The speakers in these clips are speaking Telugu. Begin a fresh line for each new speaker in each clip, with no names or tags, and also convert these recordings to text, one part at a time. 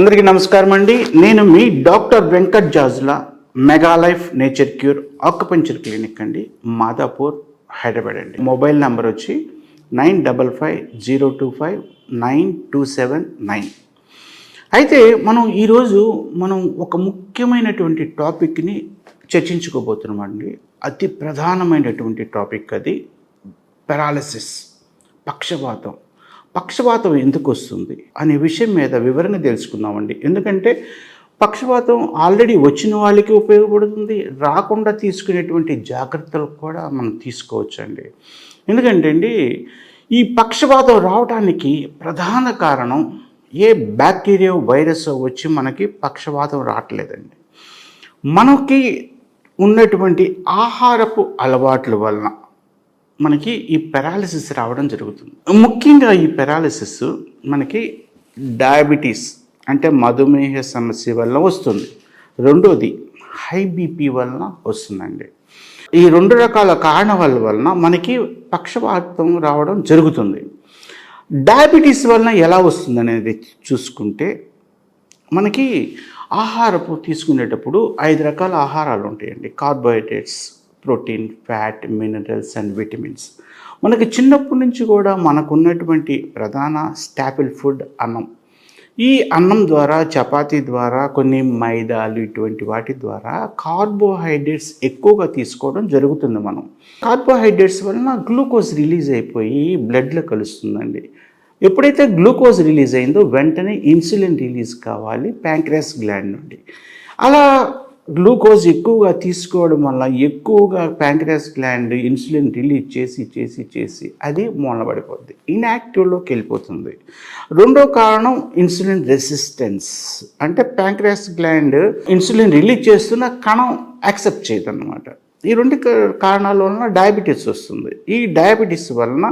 అందరికీ నమస్కారం అండి. నేను మీ doctor Venkat Jajula mega life nature cure acupuncture clinic అండి మాదాపూర్ హైదరాబాద్ అండి. మొబైల్ నెంబర్ వచ్చి nine double five zero two five nine two seven nine. అయితే మనం ఈరోజు మనం ఒక ముఖ్యమైనటువంటి టాపిక్ని చర్చించుకోబోతున్నామండి అతి ప్రధానమైనటువంటి టాపిక్ అది పెరాలసిస్ పక్షపాతం. పక్షపాతం ఎందుకు వస్తుంది అనే విషయం మీద వివరణ తెలుసుకుందామండి. ఎందుకంటే పక్షపాతం ఆల్రెడీ వచ్చిన వాళ్ళకి ఉపయోగపడుతుంది రాకుండా తీసుకునేటువంటి జాగ్రత్తలు కూడా మనం తీసుకోవచ్చండి. ఎందుకంటే అండి ఈ పక్షపాతం రావడానికి ప్రధాన కారణం ఏ బ్యాక్టీరియా వైరస్ వచ్చి మనకి పక్షపాతం రావట్లేదండి. మనకి ఉన్నటువంటి ఆహారపు అలవాట్ల వలన మనకి ఈ పెరాలిసిస్ రావడం జరుగుతుంది. ముఖ్యంగా ఈ పెరాలిసిస్ మనకి డయాబెటీస్ అంటే మధుమేహ సమస్య వల్ల వస్తుంది. రెండోది హై బీపీ వలన వస్తుందండి. ఈ రెండు రకాల కారణాల వలన మనకి పక్షపాతం రావడం జరుగుతుంది. డయాబెటీస్ వలన ఎలా వస్తుంది అనేది చూసుకుంటే మనకి ఆహారపు తీసుకునేటప్పుడు ఐదు రకాల ఆహారాలు ఉంటాయండి. Carbohydrates protein fat minerals and vitamins. మనకి చిన్నప్పటి నుంచి కూడా మనకున్నటువంటి ప్రధాన స్టాపిల్ ఫుడ్ అన్నం. ఈ అన్నం ద్వారా చపాతీ ద్వారా కొన్ని మైదాలు ఇటువంటి వాటి ద్వారా కార్బోహైడ్రేట్స్ ఎక్కువగా తీసుకోవడం జరుగుతుంది మనం. కార్బోహైడ్రేట్స్ వలన గ్లూకోజ్ రిలీజ్ అయిపోయి బ్లడ్లో కలుస్తుందండి. ఎప్పుడైతే గ్లూకోజ్ రిలీజ్ అయిందో వెంటనే ఇన్సులిన్ రిలీజ్ కావాలి ప్యాంక్రియాస్ గ్లాండ్ నుండి. అలా గ్లూకోజ్ ఎక్కువగా తీసుకోవడం వల్ల ఎక్కువగా ప్యాంక్రియాస్ గ్లాండ్ ఇన్సులిన్ రిలీజ్ చేసి చేసి చేసి అది మూలబడిపోద్ది. ఇన్యాక్టివ్లోకి వెళ్ళిపోతుంది. రెండో కారణం ఇన్సులిన్ రెసిస్టెన్స్. అంటే ప్యాంక్రియాస్ గ్లాండ్ ఇన్సులిన్ రిలీజ్ చేస్తున్న కణం యాక్సెప్ట్ చేయదు అనమాట ఈ రెండు కారణాల వలన డయాబెటీస్ వస్తుంది. ఈ డయాబెటీస్ వలన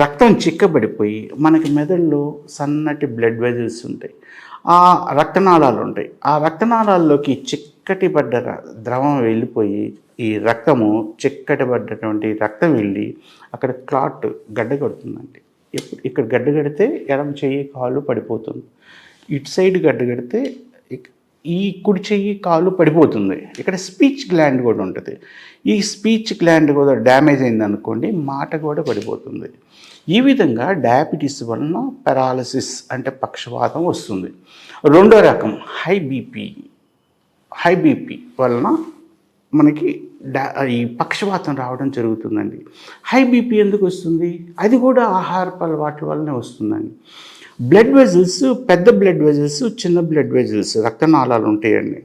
రక్తం చిక్కబడిపోయి మనకి మెదడులో సన్నటి బ్లడ్ వెజల్స్ ఉంటాయి. ఆ రక్తనాళాలు ఉంటాయి. ఆ రక్తనాళాల్లోకి చిక్కటి పడ్డ ర- ద్రవం వెళ్ళిపోయి ఈ రక్తము చిక్కటి పడ్డటువంటి రక్తం వెళ్ళి అక్కడ క్లాట్ గడ్డ కడుతుందండి ఇక్కడ గడ్డ కడితే ఎడమ చెయ్యి కాలు పడిపోతుంది. ఇటు సైడ్ గడ్డ కడితే ఈ కుడి చెయ్యి కాలు పడిపోతుంది. ఇక్కడ స్పీచ్ గ్లాండ్ కూడా ఉంటుంది. ఈ స్పీచ్ గ్లాండ్ కూడా డ్యామేజ్ అయింది అనుకోండి మాట కూడా పడిపోతుంది. ఈ విధంగా డయాబెటీస్ వలన పెరాలసిస్ అంటే పక్షవాతం వస్తుంది. రెండో రకం హై బీపీ. హై బీపీ వలన మనకి ఈ పక్షవాతం రావడం జరుగుతుందండి. హై బీపీ ఎందుకు వస్తుంది? అది కూడా ఆహారపు అలవాట్ల వల్లనే వస్తుందండి. బ్లడ్ వెజల్స్ పెద్ద బ్లడ్ వెజల్స్ చిన్న బ్లడ్ వెజల్స్ రక్తనాళాలు ఉంటాయండి.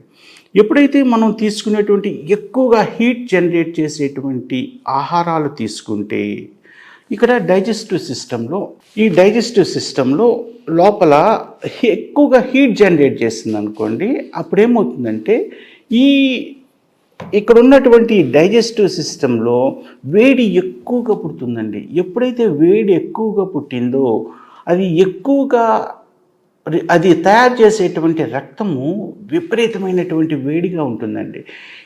ఎప్పుడైతే మనం తీసుకునేటువంటి ఎక్కువగా హీట్ జనరేట్ చేసేటువంటి ఆహారాలు తీసుకుంటే ఇక్కడ డైజెస్టివ్ సిస్టంలో ఈ డైజెస్టివ్ సిస్టంలో లోపల ఎక్కువగా హీట్ జనరేట్ చేస్తుంది అనుకోండి అప్పుడేమవుతుందంటే ఈ ఇక్కడ ఉన్నటువంటి డైజెస్టివ్ సిస్టంలో వేడి ఎక్కువగా పుడుతుందండి. ఎప్పుడైతే వేడి ఎక్కువగా పుట్టిందో అది ఎక్కువగా అది తయారు చేసేటువంటి రక్తము విపరీతమైనటువంటి వేడిగా ఉంటుందండి.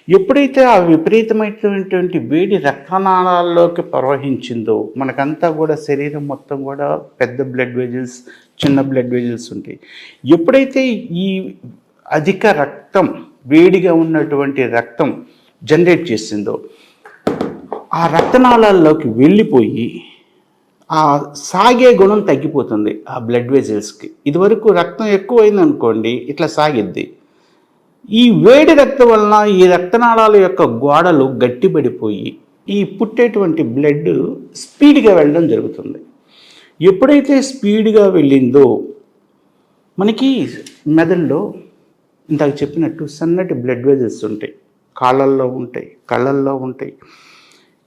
ఎప్పుడైతే ఆ విపరీతమైనటువంటి వేడి రక్తనాళాల్లోకి ప్రవహించిందో మనకంతా కూడా శరీరం మొత్తం కూడా పెద్ద బ్లడ్ వెజల్స్ చిన్న బ్లడ్ వెజల్స్ ఉంటాయి. ఎప్పుడైతే ఈ అధిక రక్తం వేడిగా ఉన్నటువంటి రక్తం జనరేట్ చేసిందో ఆ రక్తనాళాల్లోకి వెళ్ళిపోయి సాగే గుణం తగ్గిపోతుంది ఆ బ్లడ్ వెజల్స్కి ఇదివరకు రక్తం ఎక్కువైందనుకోండి ఇట్లా సాగిద్ది. ఈ వేడి రక్తం వలన ఈ రక్తనాళాల యొక్క గోడలు గట్టిపడిపోయి ఈ పుట్టేటువంటి బ్లడ్ స్పీడ్గా వెళ్ళడం జరుగుతుంది. ఎప్పుడైతే స్పీడ్గా వెళ్ళిందో మనకి మెదడులో ఇందాక చెప్పినట్టు సన్నటి బ్లడ్ వెజల్స్ ఉంటాయి. కాళ్ళల్లో ఉంటాయి కళ్ళల్లో ఉంటాయి.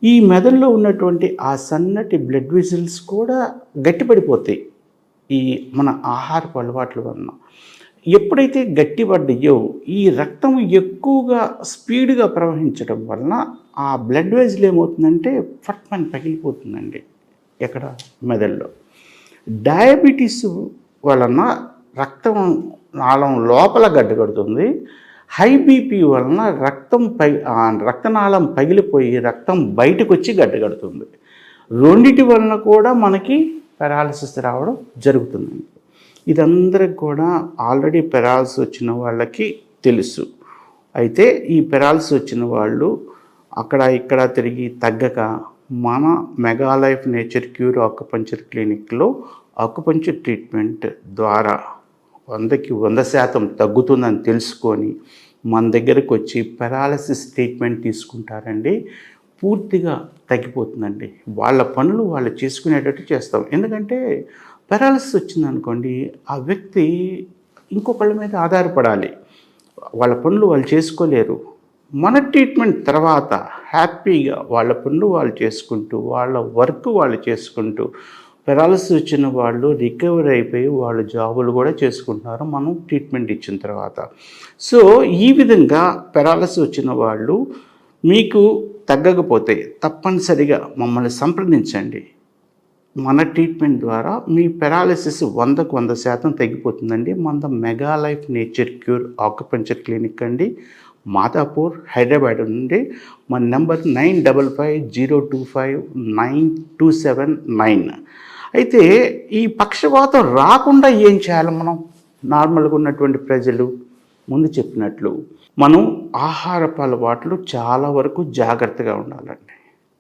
ఈ మెదడులో ఉన్నటువంటి ఆ సన్నటి బ్లడ్ విజిల్స్ కూడా గట్టిపడిపోతాయి. ఈ మన ఆహారపు అలవాట్ల వలన. ఎప్పుడైతే గట్టిపడ్డాయో ఈ రక్తం ఎక్కువగా స్పీడ్గా ప్రవహించడం వలన ఆ బ్లడ్ వెజిల్ ఏమవుతుందంటే ఫట్మని పగిలిపోతుందండి ఎక్కడ? మెదడులో. డయాబెటీస్ వలన రక్తం నాళం లోపల గడ్డగడుతుంది. హై బీపీ వలన రక్తం పై రక్తనాళం పగిలిపోయి రక్తం బయటకు వచ్చి గడ్డగడుతుంది. రెండిటి వలన కూడా మనకి పెరాలసిస్ రావడం జరుగుతుందండి ఇదందరికి కూడా ఆల్రెడీ పెరాల్స్ వచ్చిన వాళ్ళకి తెలుసు. అయితే ఈ పెరాల్స్ వచ్చిన వాళ్ళు అక్కడ ఇక్కడ తిరిగి తగ్గక మన mega life nature cure acupuncture క్లినిక్లో acupuncture treatment ద్వారా వందకి వంద శాతం తగ్గుతుందని తెలుసుకొని మన దగ్గరకు వచ్చి పెరాలసిస్ ట్రీట్మెంట్ తీసుకుంటారండి. పూర్తిగా తగ్గిపోతుందండి. వాళ్ళ పనులు వాళ్ళు చేసుకునేటట్టు చేస్తాం. ఎందుకంటే పెరాలసిస్ వచ్చిందనుకోండి ఆ వ్యక్తి ఇంకొకళ్ళ మీద ఆధారపడాలి. వాళ్ళ పనులు వాళ్ళు చేసుకోలేరు. మన ట్రీట్మెంట్ తర్వాత హ్యాపీగా వాళ్ళ పనులు వాళ్ళు చేసుకుంటూ వాళ్ళ వర్క్ వాళ్ళు చేసుకుంటూ పెరాలసిస్ వచ్చిన వాళ్ళు రికవర్ అయిపోయి వాళ్ళు జాబులు కూడా చేసుకుంటున్నారు. మనం ట్రీట్మెంట్ ఇచ్చిన తర్వాత. సో ఈ విధంగా పెరాలసిస్ వచ్చిన వాళ్ళు మీకు తగ్గకపోతే తప్పనిసరిగా మమ్మల్ని సంప్రదించండి. మన ట్రీట్మెంట్ ద్వారా మీ పెరాలసిస్ వందకు వంద శాతం తగ్గిపోతుందండి. మన mega life nature cure acupuncture clinic అండి. మాదాపూర్ హైదరాబాద్ నుండి మన number nine double five zero two five nine two seven nine. అయితే ఈ పక్షవాతం రాకుండా ఏం చేయాలి మనం? నార్మల్గా ఉన్నటువంటి ప్రజలు ముందు చెప్పినట్లు మనం ఆహారపు అలవాట్లు చాలా వరకు జాగ్రత్తగా ఉండాలండి.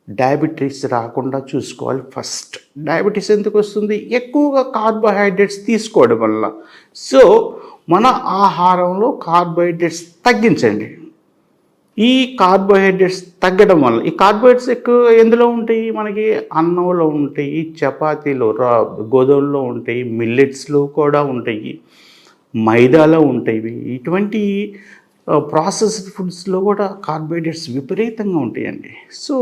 డయాబెటీస్ రాకుండా చూసుకోవాలి ఫస్ట్. డయాబెటీస్ ఎందుకు వస్తుంది? ఎక్కువగా కార్బోహైడ్రేట్స్ తీసుకోవడం వల్ల. సో మన ఆహారంలో కార్బోహైడ్రేట్స్ తగ్గించండి. ఈ కార్బోహైడ్రేట్స్ తగ్గడం వల్ల ఈ కార్బోహైడ్రేట్స్ ఎక్కువ ఎందులో ఉంటాయి? మనకి అన్నంలో ఉంటాయి చపాతీలో రా గోధుమలో ఉంటాయి మిల్లెట్స్లో కూడా ఉంటాయి మైదాలో ఉంటాయి. ఇటువంటి ప్రాసెస్డ్ ఫుడ్స్లో కూడా కార్బోహైడ్రేట్స్ విపరీతంగా ఉంటాయండి. సో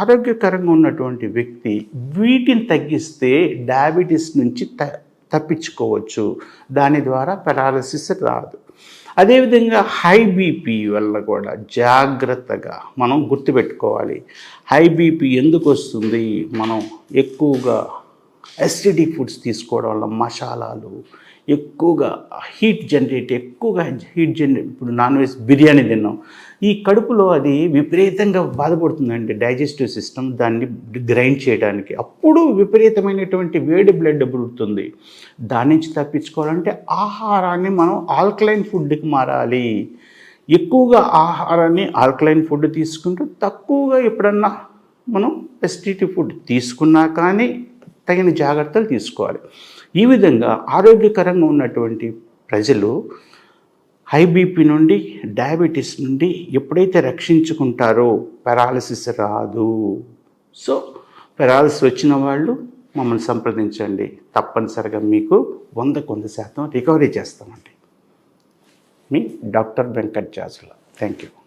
ఆరోగ్యకరంగా ఉన్నటువంటి వ్యక్తి వీటిని తగ్గిస్తే డయాబెటీస్ నుంచి త తప్పించుకోవచ్చు. దాని ద్వారా పెరాలసిస్ రాదు. అదేవిధంగా హై బీపీ వల్ల కూడా జాగ్రత్తగా మనం గుర్తుపెట్టుకోవాలి. హై బీపీ ఎందుకు వస్తుంది? మనం ఎక్కువగా ఎసిడిటీ ఫుడ్స్ తీసుకోవడం వల్ల మసాలాలు ఎక్కువగా హీట్ జనరేట్ ఎక్కువగా హీట్ జనరేట్ ఇప్పుడు నాన్ వెజ్ బిర్యానీ తిన్నాం. ఈ కడుపులో అది విపరీతంగా బాధపడుతుందండి డైజెస్టివ్ సిస్టమ్ దాన్ని గ్రైండ్ చేయడానికి. అప్పుడు విపరీతమైనటువంటి వేడి బ్లడ్ పుడుతుంది దాని నుంచి తప్పించుకోవాలంటే ఆహారాన్ని మనం ఆల్కలైన్ ఫుడ్కి మారాలి. ఎక్కువగా ఆహారాన్ని ఆల్కలైన్ ఫుడ్ తీసుకుంటూ తక్కువగా ఎప్పుడన్నా మనం ఎస్టిటీ ఫుడ్ తీసుకున్నా కానీ తగిన జాగ్రత్తలు తీసుకోవాలి. ఈ విధంగా ఆరోగ్యకరంగా ఉన్నటువంటి ప్రజలు హై బీపీ నుండి డయాబెటీస్ నుండి ఎప్పుడైతే రక్షించుకుంటారో పెరాలసిస్ రాదు. సో పెరాలసిస్ వచ్చిన వాళ్ళు మమ్మల్ని సంప్రదించండి. తప్పనిసరిగా మీకు వంద కొంత శాతం రికవరీ చేస్తామండి. మీ doctor Venkat Jajula. Thank you.